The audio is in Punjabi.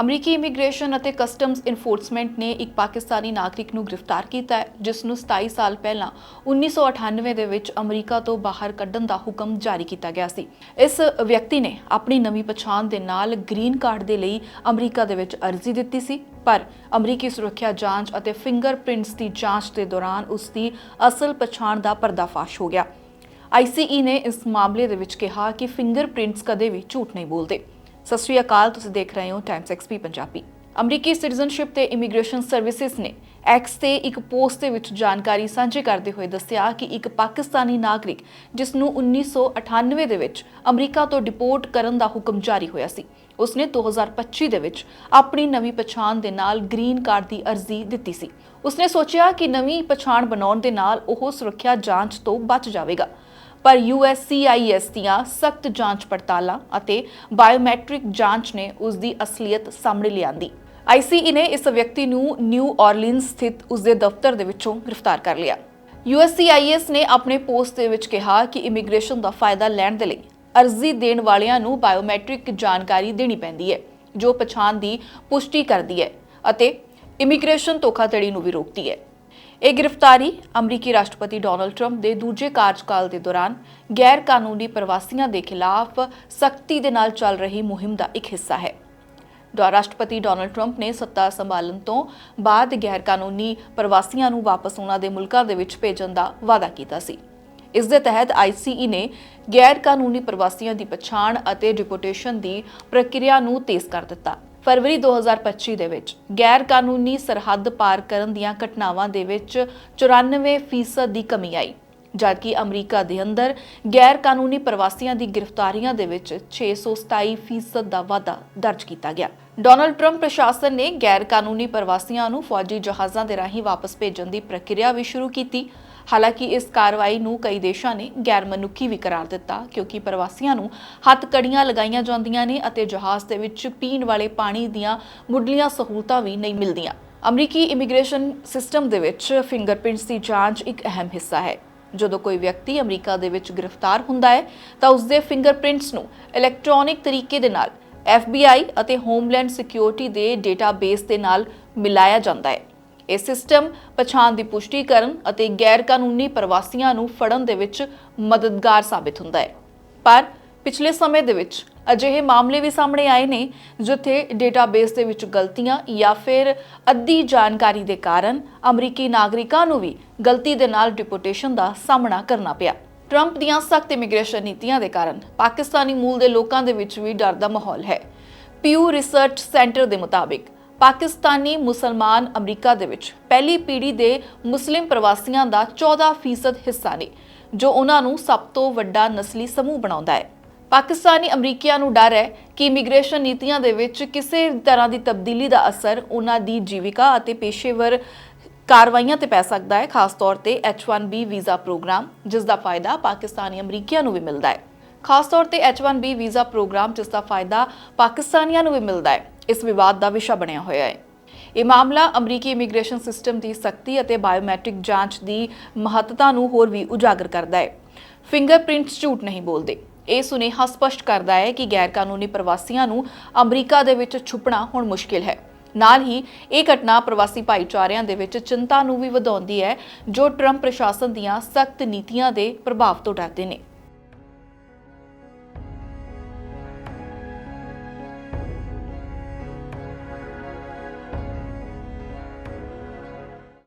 ਅਮਰੀਕੀ ਇਮੀਗ੍ਰੇਸ਼ਨ ਅਤੇ ਕਸਟਮਸ ਇਨਫੋਰਸਮੈਂਟ ਨੇ ਇੱਕ ਪਾਕਿਸਤਾਨੀ ਨਾਗਰਿਕ ਨੂੰ ਗ੍ਰਿਫਤਾਰ ਕੀਤਾ ਹੈ, ਜਿਸ ਨੂੰ 27 ਸਾਲ ਪਹਿਲਾਂ 1998 ਦੇ ਵਿੱਚ ਅਮਰੀਕਾ ਤੋਂ ਬਾਹਰ ਕੱਢਣ ਦਾ ਹੁਕਮ ਜਾਰੀ ਕੀਤਾ ਗਿਆ ਸੀ। ਇਸ ਵਿਅਕਤੀ ਨੇ ਆਪਣੀ ਨਵੀਂ ਪਛਾਣ ਦੇ ਨਾਲ ਗ੍ਰੀਨ ਕਾਰਡ ਦੇ ਲਈ ਅਮਰੀਕਾ ਦੇ ਵਿੱਚ ਅਰਜ਼ੀ ਦਿੱਤੀ ਸੀ, ਪਰ ਅਮਰੀਕੀ ਸੁਰੱਖਿਆ ਜਾਂਚ ਅਤੇ ਫਿੰਗਰਪ੍ਰਿੰਟਸ ਦੀ ਜਾਂਚ ਦੇ ਦੌਰਾਨ ਉਸ ਦੀ ਅਸਲ ਪਛਾਣ ਦਾ ਪਰਦਾਫਾਸ਼ ਹੋ ਗਿਆ। ਆਈਸੀਈ ਨੇ ਇਸ ਮਾਮਲੇ ਦੇ ਵਿੱਚ ਕਿਹਾ ਕਿ ਫਿੰਗਰਪ੍ਰਿੰਟਸ ਕਦੇ ਵੀ ਝੂਠ ਨਹੀਂ ਬੋਲਦੇ। ਸਤਿ ਸ਼੍ਰੀ ਅਕਾਲ, ਤੁਸੀਂ ਦੇਖ ਰਹੇ ਹੋ ਟਾਈਮਸ ਐਕਸਪੀ ਪੰਜਾਬੀ। ਅਮਰੀਕੀ ਸਿਟੀਜ਼ਨਸ਼ਿਪ ਤੇ ਇਮੀਗ੍ਰੇਸ਼ਨ ਸਰਵਿਸਿਜ਼ ਨੇ ਐਕਸ ਤੇ ਇੱਕ ਪੋਸਟ ਦੇ ਵਿੱਚ ਜਾਣਕਾਰੀ ਸਾਂਝੀ ਕਰਦੇ ਹੋਏ ਦੱਸਿਆ ਕਿ ਇੱਕ ਪਾਕਿਸਤਾਨੀ ਨਾਗਰਿਕ, ਜਿਸ ਨੂੰ 1998 ਦੇ ਵਿੱਚ ਅਮਰੀਕਾ ਤੋਂ ਡਿਪੋਰਟ ਕਰਨ ਦਾ ਹੁਕਮ ਜਾਰੀ ਹੋਇਆ ਸੀ, ਉਸਨੇ 2025 ਦੇ ਵਿੱਚ ਆਪਣੀ ਨਵੀਂ ਪਛਾਣ ਦੇ ਨਾਲ ਗ੍ਰੀਨ ਕਾਰਡ ਦੀ ਅਰਜ਼ੀ ਦਿੱਤੀ ਸੀ। ਉਸਨੇ ਸੋਚਿਆ ਕਿ ਨਵੀਂ ਪਛਾਣ ਬਣਾਉਣ ਦੇ ਨਾਲ ਉਹ ਸੁਰੱਖਿਆ ਜਾਂਚ ਤੋਂ ਬਚ ਜਾਵੇਗਾ। ਪਰ USCIS ਦੀਆਂ ਸਖਤ ਜਾਂਚ ਪੜਤਾਲਾਂ ਅਤੇ ਬਾਇਓਮੈਟ੍ਰਿਕ ਜਾਂਚ ਨੇ ਉਸ ਦੀ ਅਸਲੀਅਤ ਸਾਹਮਣੇ ਲਿਆਂਦੀ। ICE ਨੇ ਇਸ ਵਿਅਕਤੀ ਨੂੰ ਨਿਊ ਆਰਲੀਨਸ ਸਥਿਤ ਉਸ ਦੇ ਦਫ਼ਤਰ ਦੇ ਵਿੱਚੋਂ ਗ੍ਰਿਫਤਾਰ ਕਰ ਲਿਆ। USCIS ਨੇ ਆਪਣੇ ਪੋਸਟ ਦੇ ਵਿੱਚ ਕਿਹਾ ਕਿ ਇਮੀਗ੍ਰੇਸ਼ਨ ਦਾ ਫਾਇਦਾ ਲੈਣ ਦੇ ਲਈ ਅਰਜ਼ੀ ਦੇਣ ਵਾਲਿਆਂ ਨੂੰ ਬਾਇਓਮੈਟ੍ਰਿਕ ਜਾਣਕਾਰੀ ਦੇਣੀ ਪੈਂਦੀ ਹੈ, ਜੋ ਪਛਾਣ ਦੀ ਪੁਸ਼ਟੀ ਕਰਦੀ ਹੈ ਅਤੇ ਇਮੀਗ੍ਰੇਸ਼ਨ ਧੋਖਾਧੜੀ ਨੂੰ ਵੀ ਰੋਕਦੀ ਹੈ। ਇਹ ਗ੍ਰਿਫਤਾਰੀ ਅਮਰੀਕੀ ਰਾਸ਼ਟਰਪਤੀ ਡੋਨਲਡ ਟਰੰਪ ਦੇ ਦੂਜੇ ਕਾਰਜਕਾਲ ਦੇ ਦੌਰਾਨ ਗੈਰ ਕਾਨੂੰਨੀ ਪ੍ਰਵਾਸੀਆਂ ਦੇ ਖਿਲਾਫ ਸਖਤੀ ਦੇ ਨਾਲ ਚੱਲ ਰਹੀ ਮੁਹਿੰਮ ਦਾ ਇੱਕ ਹਿੱਸਾ ਹੈ। ਡਾ ਰਾਸ਼ਟਰਪਤੀ ਡੋਨਲਡ ਟਰੰਪ ਨੇ ਸੱਤਾ ਸੰਭਾਲਣ ਤੋਂ ਬਾਅਦ ਗੈਰ ਕਾਨੂੰਨੀ ਪ੍ਰਵਾਸੀਆਂ ਨੂੰ ਵਾਪਸ ਉਹਨਾਂ ਦੇ ਮੁਲਕਾਂ ਦੇ ਵਿੱਚ ਭੇਜਣ ਦਾ ਵਾਅਦਾ ਕੀਤਾ ਸੀ। ਇਸ ਦੇ ਤਹਿਤ ਆਈਸੀਈ ਨੇ ਗੈਰ ਕਾਨੂੰਨੀ ਪ੍ਰਵਾਸੀਆਂ ਦੀ ਪਛਾਣ ਅਤੇ ਡਿਪੋਰਟੇਸ਼ਨ ਦੀ ਪ੍ਰਕਿਰਿਆ ਨੂੰ ਤੇਜ਼ ਕਰ ਦਿੱਤਾ। ਫਰਵਰੀ 2025 ਦੇ ਵਿੱਚ ਗੈਰ ਕਾਨੂੰਨੀ ਸਰਹੱਦ ਪਾਰ ਕਰਨ ਦੀਆਂ ਘਟਨਾਵਾਂ ਦੇ ਵਿੱਚ 94% ਦੀ ਕਮੀ ਆਈ, ਜਦਕਿ ਅਮਰੀਕਾ ਦੇ ਅੰਦਰ ਗੈਰ ਕਾਨੂੰਨੀ ਪ੍ਰਵਾਸੀਆਂ ਦੀ ਗ੍ਰਿਫਤਾਰੀਆਂ ਦੇ ਵਿੱਚ 627% ਦਾ ਵਾਧਾ ਦਰਜ ਕੀਤਾ ਗਿਆ। ਡੋਨਲਡ ਟਰੰਪ ਪ੍ਰਸ਼ਾਸਨ ਨੇ ਗੈਰ ਕਾਨੂੰਨੀ ਪ੍ਰਵਾਸੀਆਂ ਨੂੰ ਫੌਜੀ ਜਹਾਜ਼ਾਂ ਦੇ ਰਾਹੀਂ ਵਾਪਸ ਭੇਜਣ ਦੀ ਪ੍ਰਕਿਰਿਆ ਵੀ ਸ਼ੁਰੂ ਕੀਤੀ ਹਾਲਾਂਕਿ ਇਸ ਕਾਰਵਾਈ ਨੂੰ ਕਈ ਦੇਸ਼ਾਂ ਨੇ ਗੈਰ ਮਨੁੱਖੀ ਵੀ ਕਰਾਰ ਦਿੱਤਾ, ਕਿਉਂਕਿ ਪ੍ਰਵਾਸੀਆਂ ਨੂੰ ਹੱਥ ਕੜੀਆਂ ਲਗਾਈਆਂ ਜਾਂਦੀਆਂ ਨੇ ਅਤੇ ਜਹਾਜ਼ ਦੇ ਵਿੱਚ ਪੀਣ ਵਾਲੇ ਪਾਣੀ ਦੀਆਂ ਮੁੱਢਲੀਆਂ ਸਹੂਲਤਾਂ ਵੀ ਨਹੀਂ ਮਿਲਦੀਆਂ। ਅਮਰੀਕੀ ਇਮੀਗ੍ਰੇਸ਼ਨ ਸਿਸਟਮ ਦੇ ਵਿੱਚ ਫਿੰਗਰਪ੍ਰਿੰਟਸ ਦੀ ਜਾਂਚ ਇੱਕ ਅਹਿਮ ਹਿੱਸਾ ਹੈ। ਜਦੋਂ ਕੋਈ ਵਿਅਕਤੀ ਅਮਰੀਕਾ ਦੇ ਵਿੱਚ ਗ੍ਰਿਫਤਾਰ ਹੁੰਦਾ ਹੈ, ਤਾਂ ਉਸ ਦੇ ਫਿੰਗਰਪ੍ਰਿੰਟਸ ਨੂੰ ਇਲੈਕਟ੍ਰੋਨਿਕ ਤਰੀਕੇ ਦੇ ਨਾਲ FBI ਅਤੇ ਹੋਮਲੈਂਡ ਸਿਕਿਉਰਿਟੀ ਦੇ ਡੇਟਾਬੇਸ ਦੇ ਨਾਲ ਮਿਲਾਇਆ ਜਾਂਦਾ ਹੈ। ਇਹ ਸਿਸਟਮ ਪਛਾਣ ਦੀ ਪੁਸ਼ਟੀ ਕਰਨ ਅਤੇ ਗੈਰ ਕਾਨੂੰਨੀ ਪ੍ਰਵਾਸੀਆਂ ਨੂੰ ਫੜਨ ਦੇ ਵਿੱਚ ਮਦਦਗਾਰ ਸਾਬਿਤ ਹੁੰਦਾ ਹੈ। ਪਰ ਪਿਛਲੇ ਸਮੇਂ ਦੇ ਵਿੱਚ ਅਜਿਹੇ ਮਾਮਲੇ ਵੀ ਸਾਹਮਣੇ ਆਏ ਨੇ, ਜਿੱਥੇ ਡੇਟਾਬੇਸ ਦੇ ਵਿੱਚ ਗਲਤੀਆਂ ਜਾਂ ਫਿਰ ਅੱਧੀ ਜਾਣਕਾਰੀ ਦੇ ਕਾਰਨ ਅਮਰੀਕੀ ਨਾਗਰਿਕਾਂ ਨੂੰ ਵੀ ਗਲਤੀ ਦੇ ਨਾਲ ਡਿਪੋਰਟੇਸ਼ਨ ਦਾ ਸਾਹਮਣਾ ਕਰਨਾ ਪਿਆ। ਟਰੰਪ ਦੀਆਂ ਸਖਤ ਇਮੀਗ੍ਰੇਸ਼ਨ ਨੀਤੀਆਂ ਦੇ ਕਾਰਨ ਪਾਕਿਸਤਾਨੀ ਮੂਲ ਦੇ ਲੋਕਾਂ ਦੇ ਵਿੱਚ ਵੀ ਡਰ ਦਾ ਮਾਹੌਲ ਹੈ। ਪਿਊ ਰਿਸਰਚ ਸੈਂਟਰ ਦੇ ਮੁਤਾਬਿਕ ਪਾਕਿਸਤਾਨੀ ਮੁਸਲਮਾਨ ਅਮਰੀਕਾ ਦੇ ਵਿੱਚ ਪਹਿਲੀ ਪੀੜ੍ਹੀ ਦੇ ਮੁਸਲਿਮ ਪ੍ਰਵਾਸੀਆਂ ਦਾ 14% ਹਿੱਸਾ ਨੇ, ਜੋ ਉਹਨਾਂ ਨੂੰ ਸਭ ਤੋਂ ਵੱਡਾ ਨਸਲੀ ਸਮੂਹ ਬਣਾਉਂਦਾ ਹੈ। ਪਾਕਿਸਤਾਨੀ ਅਮਰੀਕੀਆਂ ਨੂੰ ਡਰ ਹੈ ਕਿ ਇਮੀਗ੍ਰੇਸ਼ਨ ਨੀਤੀਆਂ ਦੇ ਵਿੱਚ ਕਿਸੇ ਤਰ੍ਹਾਂ ਦੀ ਤਬਦੀਲੀ ਦਾ ਅਸਰ ਉਹਨਾਂ ਦੀ ਜੀਵਿਕਾ ਅਤੇ ਪੇਸ਼ੇਵਰ ਕਾਰਵਾਈਆਂ ਤੇ ਪੈ ਸਕਦਾ ਹੈ। ਖਾਸ ਤੌਰ ਤੇ H1B ਵੀਜ਼ਾ ਪ੍ਰੋਗਰਾਮ, ਜਿਸ ਦਾ ਫਾਇਦਾ ਪਾਕਿਸਤਾਨੀ ਅਮਰੀਕੀਆਂ ਨੂੰ ਵੀ ਮਿਲਦਾ ਹੈ। ਖਾਸ ਤੌਰ ਤੇ H1B ਵੀਜ਼ਾ ਪ੍ਰੋਗਰਾਮ, ਜਿਸ ਦਾ ਫਾਇਦਾ ਪਾਕਿਸਤਾਨੀਆਂ ਨੂੰ ਵੀ ਮਿਲਦਾ ਹੈ। ਇਸ ਵਿਵਾਦ ਦਾ ਵਿਸ਼ਾ ਬਣਿਆ ਹੋਇਆ ਹੈ। ਇਹ ਮਾਮਲਾ ਅਮਰੀਕੀ ਇਮੀਗ੍ਰੇਸ਼ਨ ਸਿਸਟਮ ਦੀ ਸਖਤੀ ਅਤੇ ਬਾਇਓਮੈਟ੍ਰਿਕ ਜਾਂਚ ਦੀ ਮਹੱਤਤਾ ਨੂੰ ਹੋਰ ਵੀ ਉਜਾਗਰ ਕਰਦਾ ਹੈ। ਫਿੰਗਰਪ੍ਰਿੰਟਸ ਝੂਠ ਨਹੀਂ ਬੋਲਦੇ। ਇਹ ਸੁਨੇਹਾ ਸਪਸ਼ਟ ਕਰਦਾ ਹੈ ਕਿ ਗੈਰ ਕਾਨੂੰਨੀ ਪ੍ਰਵਾਸੀਆਂ ਨੂੰ ਅਮਰੀਕਾ ਦੇ ਵਿੱਚ ਛੁਪਣਾ ਹੁਣ ਮੁਸ਼ਕਿਲ ਹੈ। ਨਾਲ ਹੀ ਇਹ ਘਟਨਾ ਪ੍ਰਵਾਸੀ ਭਾਈਚਾਰਿਆਂ ਦੇ ਵਿੱਚ ਚਿੰਤਾ ਨੂੰ ਵੀ ਵਧਾਉਂਦੀ ਹੈ, ਜੋ ਟਰੰਪ ਪ੍ਰਸ਼ਾਸਨ ਦੀਆਂ ਸਖਤ ਨੀਤੀਆਂ ਦੇ ਪ੍ਰਭਾਵ ਤੋਂ ਡਰਦੇ ਨੇ।